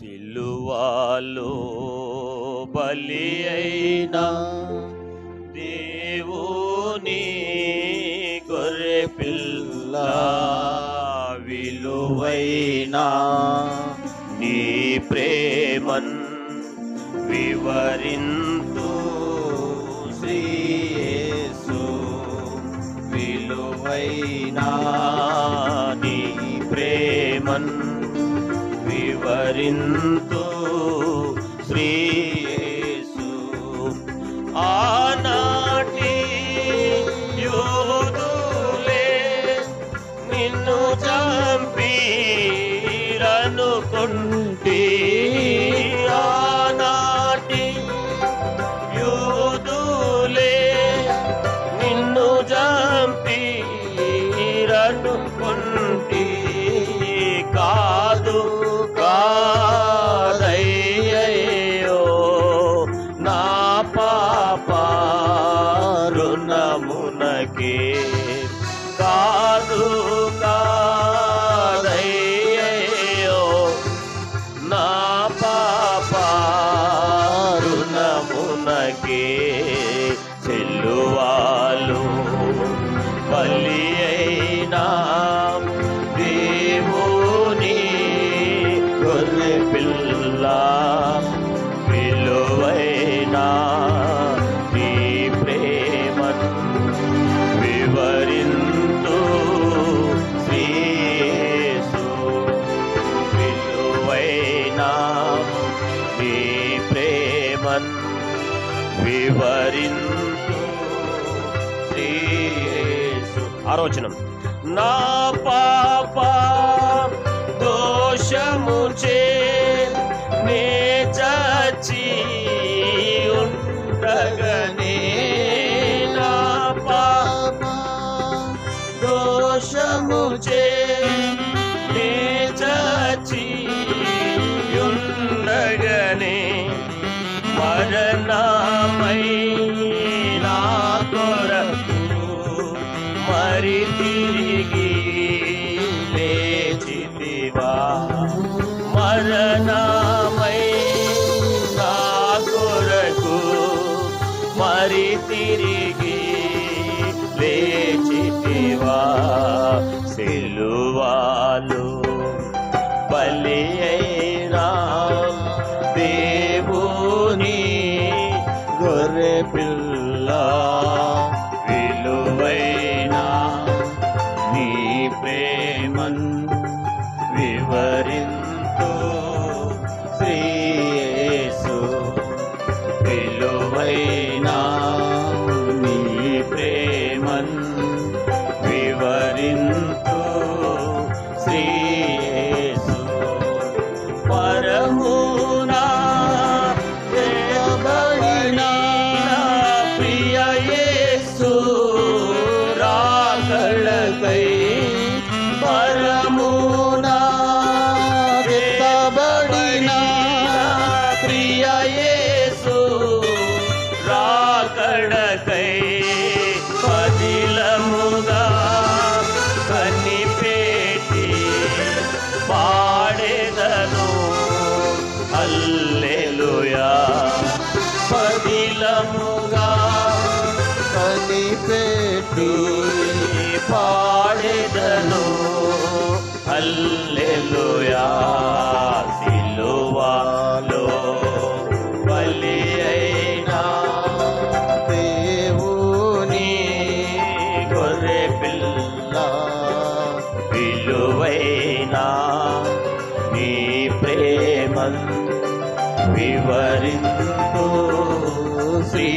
సిలువాలో బలి అయినా దేవుని గొర్రె పిల్ల విలువైనా నీ ప్రేమన్ వివరింతు శ్రీయేసు విలువైనా నీ ప్రేమన్ వివరింతు శ్రీయేసు ఆనాటి యోధులే నిన్ను చంపీరనుకుంటే రుణమునకే కాదు కాదయ్యో నా పాప చెల్లువాలు బలి అయినా దేవుని గొర్రె పిల్ల విలువైనా వివరించు శ్రీయేసు ఆరోచనం. నా పాప దోషము చే నే చచ్చి ఉండగనే నా పాప దోషము చే మరి తిరిగి లేచితివా మరణమై నా కొరకు మరి తిరిగి లేచితివా సిలువాలు బలి శ్రీయేసు కడకై పదిలముగా కనిపెట్టి పాడేదను. అల్లెలుయా పదిలముగా కనిపెట్టి పాడేదను. అల్లెలుయా నా నీ ప్రేమ వివరింతు శ్రీ